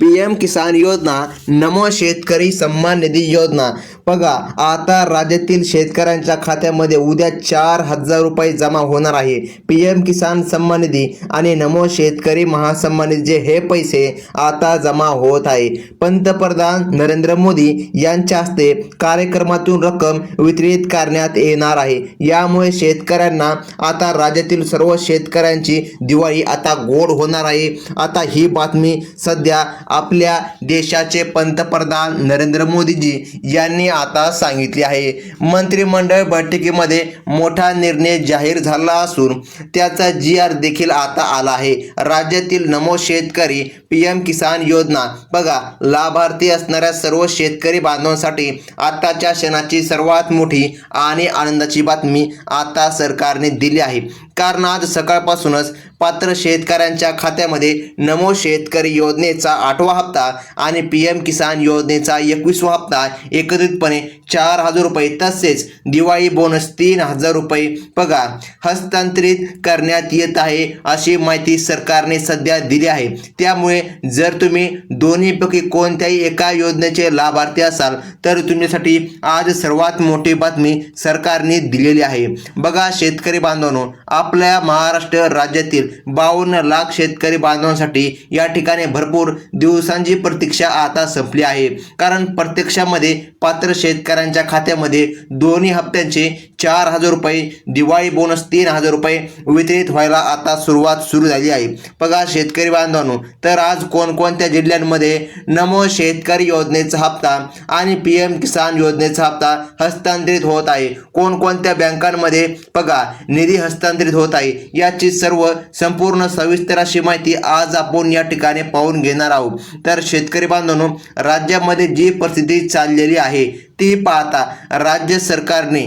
P M किसान योजना नमो शेतकरी सन्मान निधी योजना बघा आता राज्यातील शेतकऱ्यांच्या खात्यामध्ये उद्या चार हजार रुपये जमा होणार आहे. पी एम किसान सन्मान निधी आणि नमो शेतकरी महासन्मान निधीचे हे पैसे आता जमा होत आहे. पंतप्रधान नरेंद्र मोदी यांच्या हस्ते कार्यक्रमातून रक्कम वितरित करण्यात येणार आहे. यामुळे शेतकऱ्यांना आता राज्यातील सर्व शेतकऱ्यांची दिवाळी आता गोड होणार आहे. आता ही बातमी सध्या आपल्या देशाचे पंतप्रधान नरेंद्र मोदीजी यांनी आता सांगितले आहे. मंत्रिमंडळ बैठकीमध्ये मोठा निर्णय जाहीर झाला असून त्याचा जी आर देखील आता आला आहे. राज्यातील नमो शेतकरी पी एम किसान योजना. बघा लाभार्थी असणाऱ्या सर्व शेतकरी बांधवांसाठी आताच्या क्षणाची सर्वात मोठी आणि आनंदाची बातमी आता सरकारने दिली आहे. कारण आज सकाळपासूनच पात्र शेतकऱ्यांच्या खात्यामध्ये नमो शेतकरी योजनेचा आठवा हप्ता आणि पी एम किसान योजनेचा एकवीसवा हप्ता एकत्रितपणे चार हजार रुपये तसेच दिवाळी बोनस तीन हजार रुपये पगार हस्तांतरित करण्यात येत आहे अशी माहिती सरकारने सध्या दिली आहे. त्यामुळे जर तुम्ही दोन्हीपैकी कोणत्याही एका योजनेचे लाभार्थी असाल तर तुमच्यासाठी आज सर्वात मोठी बातमी सरकारने दिलेली आहे. बघा शेतकरी बांधवांनो आपल्या महाराष्ट्र राज्यातील बावन्न लाख शेतकरी बांधवांसाठी या ठिकाणी भरपूर दिवसांची प्रतीक्षा आता संपली आहे. कारण प्रत्यक्षामध्ये पात्र शेतकऱ्यांच्या खात्यामध्ये दोन्ही हप्त्यांचे चार हजार रुपये दिवाळी बोनस तीन हजार रुपये वितरित व्हायला आता सुरुवात सुरू झाली आहे. बघा शेतकरी बांधवांनो तर आज कोणकोणत्या जिल्ह्यांमध्ये नमो शेतकरी योजनेचा हप्ता आणि पी एम किसान योजनेचा हप्ता हस्तांतरित होत आहे? कोणकोणत्या बँकांमध्ये बघा निधी हस्तांतरित होत आहे? याची सर्व संपूर्ण सविस्तर अशी माहिती आज आपण या ठिकाणी पाहून घेणार आहोत. तर शेतकरी बांधवांनो राज्यामध्ये जी परिस्थिती चाललेली आहे ती पाहता राज्य सरकारने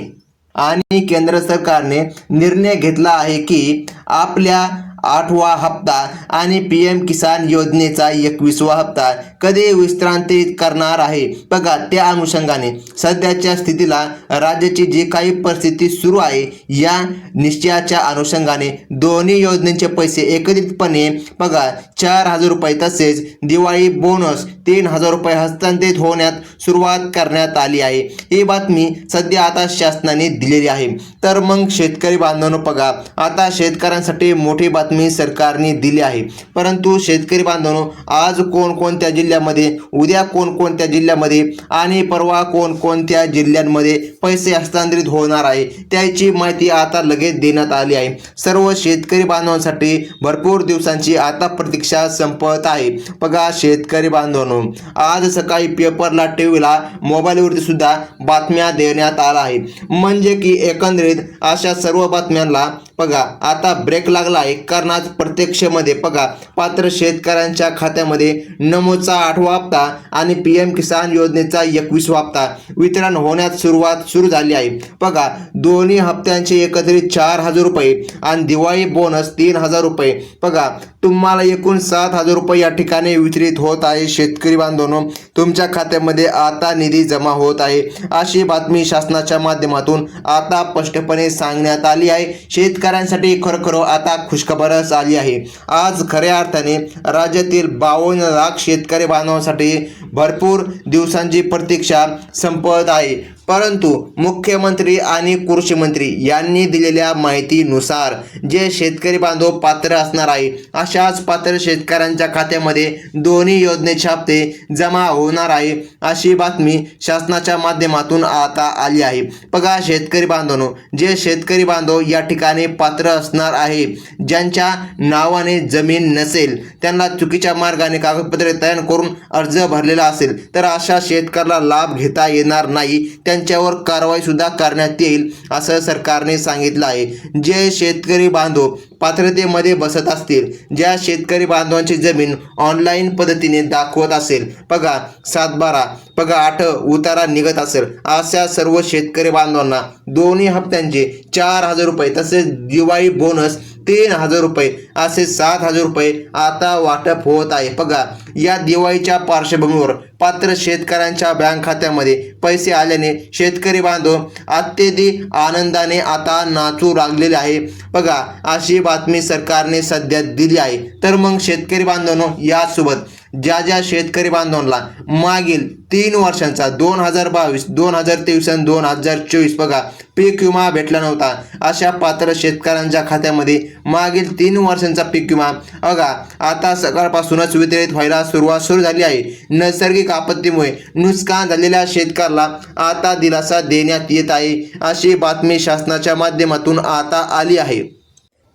आणि केंद्र सरकारने निर्णय घेतला आहे की आपल्या आठवा हप्ता आणि पी एम किसान योजनेचा एकवीसवा हप्ता कधी विस्तांतरित करणार आहे? बघा त्या अनुषंगाने सध्याच्या स्थितीला राज्याची जी काही परिस्थिती सुरू आहे या निश्चयाच्या अनुषंगाने दोन्ही योजनेचे पैसे एकत्रितपणे बघा चार हजार रुपये तसेच दिवाळी बोनस तीन हजार रुपये हस्तांतरित होण्यात सुरुवात करण्यात आली आहे. ही बातमी सध्या आता शासनाने दिलेली आहे. तर मग शेतकरी बांधवांनो बघा आता शेतकऱ्यांसाठी मोठी बातमी सरकारने दिली आहे. परंतु शेतकरी बांधवांनो आज कोणकोणत्या जिल्ह्यामध्ये उद्या कोणकोणत्या जिल्ह्यामध्ये आणि परवा कोणकोणत्या जिल्ह्यांमध्ये पैसे हस्तांतरित होणार आहे त्याची माहिती आता लगेच देण्यात आली आहे. सर्व शेतकरी बांधवांसाठी भरपूर दिवसांची आता प्रतीक्षा संपत आहे. बघा शेतकरी बांधवांनो आज सकाळी पेपरला टीव्हीला मोबाईलवरती सुद्धा बातम्या देण्यात आल्या आहे म्हणजे की एकंदरीत अशा सर्व बातम्यांना बघा आता ब्रेक लागला. आहे कारणात प्रत्यक्षमध्ये बघा पात्र शेतकऱ्यांच्या खात्यामध्ये नमोचा आठवा हप्ता आणि पी एम किसान योजनेचा एकवीसवा हप्ता वितरण होण्यास सुरुवात सुरू झाली आहे. बघा दोन्ही हप्त्यांचे एकत्रित चार हजार रुपये आणि दिवाळी बोनस तीन हजार रुपये. बघा तुम्हाला एकूण सात हजार रुपये या ठिकाणी वितरित होत आहे शेतकरी बांधवांनो. तुमच्या खात्यामध्ये आता निधी जमा होत आहे. अशी बातमी शासनाच्या माध्यमातून आता स्पष्टपणे सांगण्यात आली आहे. शेतकऱ्यांसाठी खरोखर आता खुशखबरच आली आहे. आज खऱ्या अर्थाने राज्यातील बावन्न लाख शेतकरी बांधवांसाठी भरपूर दिवसांची प्रतीक्षा संपत आहे. परंतु मुख्यमंत्री आणि कृषी मंत्री यांनी दिलेल्या माहितीनुसार जे शेतकरी बांधव पात्र असणार आहे अशाच पात्र शेतकऱ्यांच्या खात्यामध्ये दोन्ही योजनेचे हप्ते जमा होणार आहे अशी बातमी शासनाच्या माध्यमातून आता आली आहे. बघा शेतकरी बांधवांनो जे शेतकरी बांधव या ठिकाणी पात्र असणार आहे ज्यांच्या नावाने जमीन नसेल त्यांना चुकीच्या मार्गाने कागदपत्रे तयार करून अर्ज भरलेला असेल तर अशा शेतकऱ्याला लाभ घेता येणार नाही. त्यांच्यावर कारवाई सुद्धा करण्यात येईल असं सरकारने सांगितलं आहे. जे शेतकरी बांधव पात्रतेमध्ये बसत असतील ज्या शेतकरी बांधवांची जमीन ऑनलाईन पद्धतीने दाखवत असेल. बघा सातबारा पगार आठ उतारा निघत असेल. अशा सर्व शेतकरी बांधवांना दोन्ही हप्त्यांचे चार हजार रुपये तसेच दिवाळी बोनस तीन हजार रुपये असे सात हजार रुपये आता वाटप होत आहे. बघा या दिवाळीच्या पार्श्वभूमीवर पात्र शेतकऱ्यांच्या बँक खात्यामध्ये पैसे आल्याने शेतकरी बांधव अत्यधिक आनंदाने आता नाचू लागलेले आहे. बघा अशी बातमी सरकारने सध्या दिली आहे. तर मग शेतकरी बांधवांनो यासोबत ज्या ज्या शेतकरी बांधवांना मागील तीन वर्षांचा दोन हजार बावीस दोन हजार तेवीस आणि दोन हजार चोवीस बघा पीक विमा भेटला नव्हता. अशा पात्र शेतकऱ्यांच्या खात्यामध्ये मागील तीन वर्षांचा पीक विमा अगा आता सकाळपासूनच वितरित व्हायला सुरुवात सुरू झाली आहे. नैसर्गिक आपत्तीमुळे नुकसान झालेल्या शेतकऱ्याला आता दिलासा देण्यात येत आहे अशी बातमी शासनाच्या माध्यमातून आता आली आहे.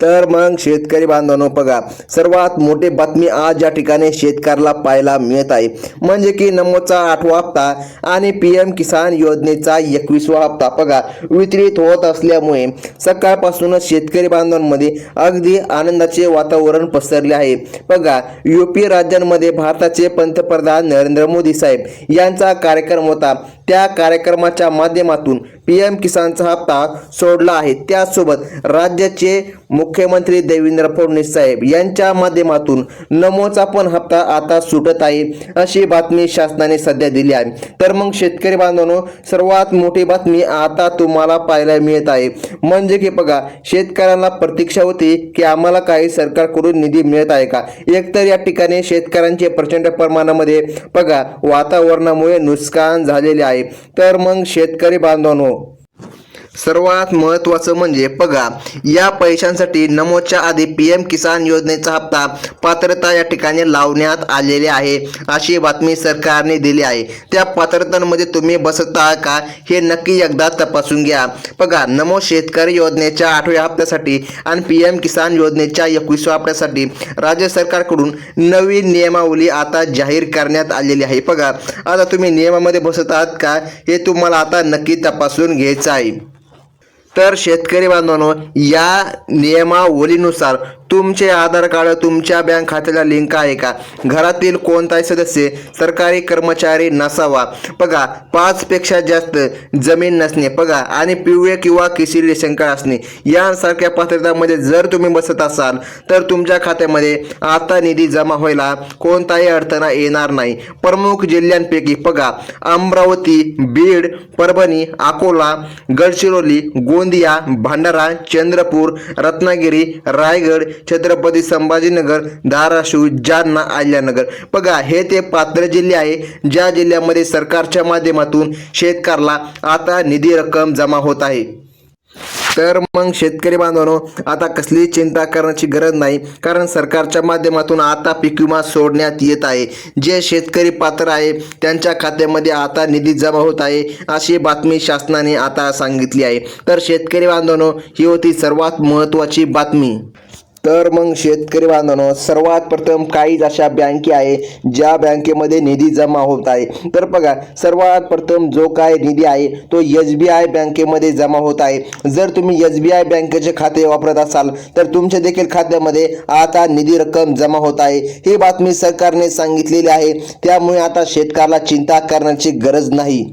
तर मग शेतकरी बांधवांनो बघा सर्वात मोठी बातमी आज या ठिकाणी शेतकऱ्याला पाहायला मिळत आहे. म्हणजे की नमोचा आठवा हप्ता आणि पी एम किसान योजनेचा एकवीसवा हप्ता. बघा वितरित होत असल्यामुळे सकाळपासूनच शेतकरी बांधवांमध्ये अगदी आनंदाचे वातावरण पसरले आहे. बघा युपी राज्यांमध्ये भारताचे पंतप्रधान नरेंद्र मोदी साहेब यांचा कार्यक्रम होता. त्या कार्यक्रमाच्या माध्यमातून पी एम किसानचा हप्ता सोडला आहे. त्यासोबत राज्याचे मुख्यमंत्री देवेंद्र फडणवीस साहेब यांच्या माध्यमातून नमोचा पण हप्ता आता सुटत आहे अशी बातमी शासनाने सध्या दिली आहे. तर मग शेतकरी बांधवांनो सर्वात मोठी बातमी आता तुम्हाला पाहायला मिळत आहे. म्हणजे की बघा शेतकऱ्यांना प्रतीक्षा होती की आम्हाला काही सरकारकडून निधी मिळत आहे का? एकतर या ठिकाणी शेतकऱ्यांचे प्रचंड प्रमाणामध्ये बघा वातावरणामुळे नुकसान झालेले आहे. तर मग शेतकरी बांधवांनो सर्वात महत्त्वाचं म्हणजे बघा या पैशांसाठी नमोच्या आधी पी एम किसान योजनेचा हप्ता पात्रता या ठिकाणी लावण्यात आलेले आहे. अशी बातमी सरकारने दिली आहे. त्या पात्रतांमध्ये तुम्ही बसत आहात का हे नक्की एकदा तपासून घ्या. बघा नमो शेतकरी योजनेच्या आठव्या हप्त्यासाठी आणि पी एम किसान योजनेच्या एकवीसव्या हप्त्यासाठी राज्य सरकारकडून नवीन नियमावली आता जाहीर करण्यात आलेली आहे. बघा आता तुम्ही नियमामध्ये बसत आहात का हे तुम्हाला आता नक्की तपासून घ्यायचं आहे. तर शेतकरी बांधवांनो या नियमावलीनुसार तुमचे आधार कार्ड तुमच्या बँक खात्याला लिंक आहे का? घरातील कोणताही सदस्य सरकारी कर्मचारी नसावा. बघा पाचपेक्षा जास्त जमीन नसणे. बघा आणि पिवळे किंवा केसरी रेशन कार्ड असणे. यांसारख्या पात्रतामध्ये जर तुम्ही बसत असाल तर तुमच्या खात्यामध्ये आता निधी जमा व्हायला कोणताही अडथळा येणार नाही. प्रमुख जिल्ह्यांपैकी बघा अमरावती बीड परभणी अकोला गडचिरोली गोंदिया भंडारा चंद्रपूर रत्नागिरी रायगड छत्रपती संभाजीनगर धाराशिव जालना आल्यानगर बघा हे ते पात्र जिल्हे आहे ज्या जिल्ह्यामध्ये सरकारच्या माध्यमातून शेतकऱ्याला आता निधी रक्कम जमा होत आहे. तर मग शेतकरी बांधवांनो आता कसलीही चिंता करण्याची गरज नाही कारण सरकारच्या माध्यमातून आता पीक विमा सोडण्यात येत आहे. जे शेतकरी पात्र आहे त्यांच्या खात्यामध्ये आता निधी जमा होत आहे अशी बातमी शासनाने आता सांगितली आहे. तर शेतकरी बांधवांनो ही होती सर्वात महत्त्वाची बातमी. तर मग शेतकरी बांधवांनो सर्वात प्रथम काहीच अशा बँके आहे ज्या बँकेमध्ये निधी जमा होत आहे. तर बघा सर्वात प्रथम जो काय निधी आहे तो एस बी आय बँकेमध्ये जमा होत आहे. जर तुम्ही एस बी आय बँकेचे खाते वापरत असाल तर तुमच्या देखील खात्यामध्ये आता निधी रक्कम जमा होत आहे. ही बातमी सरकारने सांगितलेली आहे. त्यामुळे आता शेतकऱ्याला चिंता करण्याची गरज नाही.